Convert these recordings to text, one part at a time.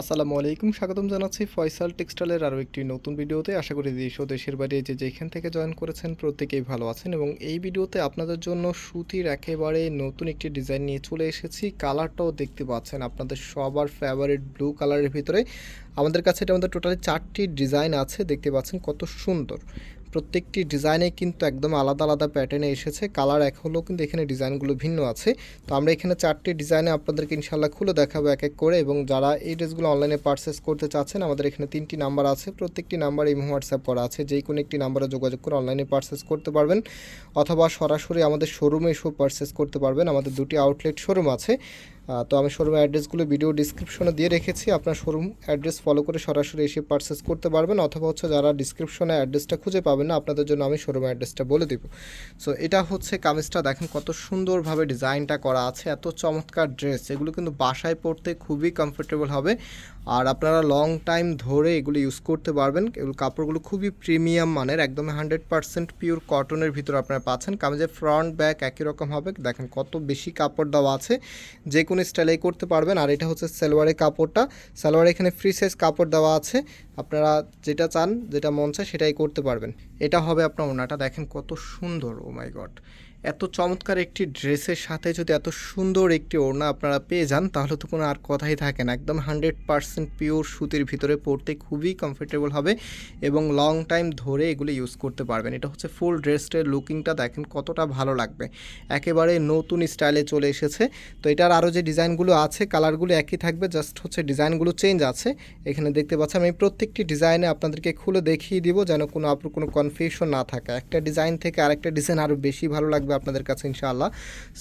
আসসালামু আলাইকুম, স্বাগতম জানাচ্ছি ফয়সাল টেক্সটাইলের আরও একটি নতুন ভিডিওতে। আশা করি দেশ ও দেশের বাইরে যে যেখান থেকে জয়েন করেছেন প্রত্যেকেই ভালো আছেন এবং এই ভিডিওতে আপনাদের জন্য সুতির একেবারে নতুন একটি ডিজাইন নিয়ে চলে এসেছি। কালারটাও দেখতে পাচ্ছেন আপনাদের সবার ফেভারিট ব্লু কালারের ভিতরে। আমাদের কাছে এটা আমাদের টোটালি চারটি ডিজাইন আছে, দেখতে পাচ্ছেন কত সুন্দর। প্রত্যেকটি ডিজাইনে কিন্তু একদম আলাদা আলাদা প্যাটার্নে এসেছে। কালার এক হলেও কিন্তু এখানে ডিজাইনগুলো ভিন্ন আছে। তো আমরা এখানে চারটি ডিজাইনে আপনাদেরকে ইনশাল্লাহ খুলে দেখাবো এক এক করে এবং যারা এই ড্রেসগুলো অনলাইনে পারচেস করতে চাচ্ছেন, আমাদের এখানে তিনটি নাম্বার আছে। প্রত্যেকটি নাম্বার এই হোয়াটসঅ্যাপ করা আছে। যেই কোনো একটি নাম্বারে যোগাযোগ করে অনলাইনে পারচেস করতে পারবেন অথবা সরাসরি আমাদের শোরুমে এসেও পারচেস করতে পারবেন। আমাদের দুটি আউটলেট শোরুম আছে। তো আমি শোরুমের অ্যাড্রেসগুলো ভিডিও ডিসক্রিপশনে দিয়ে রেখেছি। আপনার শোরুম অ্যাড্রেস ফলো করে সরাসরি এসে পারচেস করতে পারবেন অথবা হচ্ছে যারা ডিসক্রিপশনে অ্যাড্রেসটা খুঁজে পাবেন না, আপনাদের জন্য আমি শোরুমের অ্যাড্রেসটা বলে দিব। সো এটা হচ্ছে কামিজটা, দেখেন কত সুন্দরভাবে ডিজাইনটা করা আছে, এত চমৎকার ড্রেস এগুলো কিন্তু বাসায় পরতে খুবই কমফোর্টেবল হবে। আর আপনারা লং টাইম ধরে এগুলো ইউজ করতে পারবেন। এগুলো কাপড়গুলো খুবই প্রিমিয়াম মানের, একদম হান্ড্রেড পার্সেন্ট পিওর কটনের ভিতরে আপনারা পাচ্ছেন। কামিজের ফ্রন্ট ব্যাক একই রকম হবে। দেখেন কত বেশি কাপড় দেওয়া আছে। যে কোনো স্টাইলেই করতে পারবেন। আর এটা হচ্ছে সালোয়ারের কাপড়টা। সালোয়ারে এখানে ফ্রি সাইজ কাপড় দেওয়া আছে। আপনারা যেটা চান, যেটা মন চায় সেটাই করতে পারবেন। এটা হবে আপনার ওনাটা। দেখেন কত সুন্দর ও মাই গড এত চমৎকার একটি ড্রেসের সাথে যদি এত সুন্দর একটি ওড়না আপনারা পেয়ে যান, তাহলে তো কোনো আর কথাই থাকে না। একদম হান্ড্রেড পারসেন্ট পিওর সুতির ভিতরে পরতে খুবই কমফোর্টেবল হবে এবং লং টাইম ধরে এগুলো ইউজ করতে পারবেন। এটা হচ্ছে ফুল ড্রেসটার লুকিংটা দেখেন কতটা ভালো লাগবে। একেবারে নতুন স্টাইলে চলে এসেছে। তো এটার আরও যে ডিজাইনগুলো আছে কালারগুলো একই থাকবে জাস্ট হচ্ছে ডিজাইনগুলো চেঞ্জ আছে। এখানে দেখতে পাচ্ছেন আমি প্রত্যেকটি ডিজাইনে আপনাদেরকে খুলে দেখিয়ে দিব যেন কোনো আপনার কোনো কনফিউশন না থাকে। একটা ডিজাইন থেকে আরেকটা ডিজাইন আরও বেশি ভালো লাগবে আপনাদের কাছে ইনশাআল্লাহ।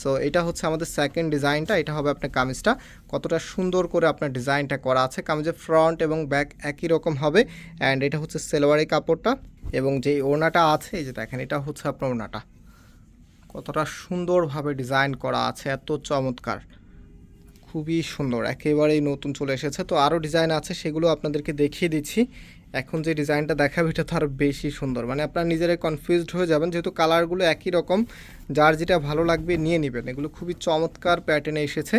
সো এটা হচ্ছে আমাদের সেকেন্ড ডিজাইনটা, এটা হবে আপনার কামিজটা। কতটা সুন্দর করে আপনার ডিজাইনটা করা আছে। কামিজের ফ্রন্ট এবং ব্যাক একই রকম হবে। অ্যান্ড এটা হচ্ছে সেলোয়ারি কাপড়টা এবং যেই ওড়নাটা আছে, এই যে দেখেন, এটা হচ্ছে আপনার ওড়নাটা। কতটা সুন্দরভাবে ডিজাইন করা আছে, এত চমৎকার। খুবই সুন্দর, একেবারেই নতুন চলে এসেছে। তো আরও ডিজাইন আছে, সেগুলো আপনাদেরকে দেখিয়ে দিচ্ছি। এখন যে ডিজাইনটা দেখাবে, এটা তো আরও বেশি সুন্দর। মানে আপনারা নিজেরাই কনফিউজড হয়ে যাবেন, যেহেতু কালারগুলো একই রকম, যার যেটা ভালো লাগবে নিয়ে নেবেন। এগুলো খুবই চমৎকার প্যাটার্নে এসেছে,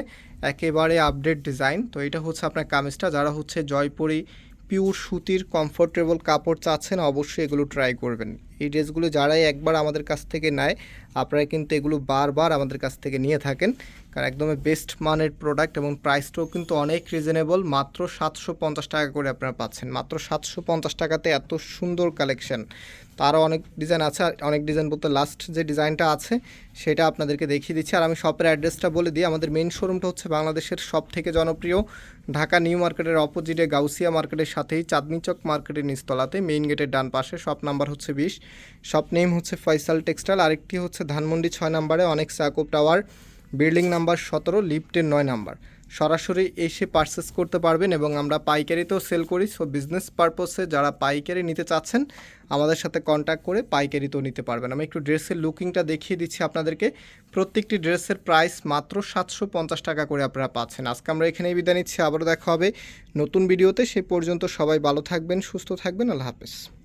একেবারে আপডেট ডিজাইন তো এটা হচ্ছে আপনার কামিজটা, যারা হচ্ছে জয়পুরি পিওর সুতির কমফোর্টেবল কাপড় চাচ্ছেন, অবশ্যই এগুলো ট্রাই করবেন। এই ড্রেসগুলো যারাই একবার আমাদের কাছ থেকে নেয়, আপনারা কিন্তু এগুলো বারবার আমাদের কাছ থেকে নিয়ে থাকেন। কারণ একদমই বেস্ট মানের প্রোডাক্ট এবং প্রাইসটাও কিন্তু অনেক রিজনেবল মাত্র সাতশো পঞ্চাশ টাকা করে আপনারা পাচ্ছেন। মাত্র সাতশো পঞ্চাশ টাকাতে এত সুন্দর কালেকশন তারও অনেক ডিজাইন আছে আর অনেক ডিজাইন বলতে লাস্ট যে ডিজাইনটা আছে, সেটা আপনাদেরকে দেখিয়ে দিচ্ছি। আর আমি শপের অ্যাড্রেসটা বলে দিই, আমাদের মেন শোরুমটা হচ্ছে বাংলাদেশের সব থেকে জনপ্রিয়। ঢাকা নিউ মার্কেটের অপোজিটে গাউসিয়া মার্কেটের সাথেই চাঁদনি চক মার্কেটের নিচতলাতে মেইন গেটের ডান পাশে শপ নাম্বার হচ্ছে বিশ। শপ নেম হচ্ছে ফয়সাল টেক্সটাইল, আরেকটি হচ্ছে ধানমন্ডি ছয় নাম্বারে, অনেক সাকুব টাওয়ার, বিল্ডিং নাম্বার সতেরো, লিফটের নয় নাম্বার। সরাসরি এসে পারচেস করতে পারবেন এবং আমরা পাইকারিতেও সেল করি সো বিজনেস পারপসে যারা পাইকারি নিতে চাচ্ছেন, আমাদের সাথে কন্ট্যাক্ট করে পাইকারিতেও নিতে পারবেন। আমি একটু ড্রেসের লুকিংটা দেখিয়ে দিচ্ছি আপনাদেরকে। প্রত্যেকটি ড্রেসের প্রাইস মাত্র সাতশো পঞ্চাশ টাকা করে আপনারা পাচ্ছেন। আজকে আমরা এখানেই বিদায় নিচ্ছি, আবারও দেখা হবে নতুন ভিডিওতে সে পর্যন্ত সবাই ভালো থাকবেন, সুস্থ থাকবেন, আল্লাহ হাফেজ।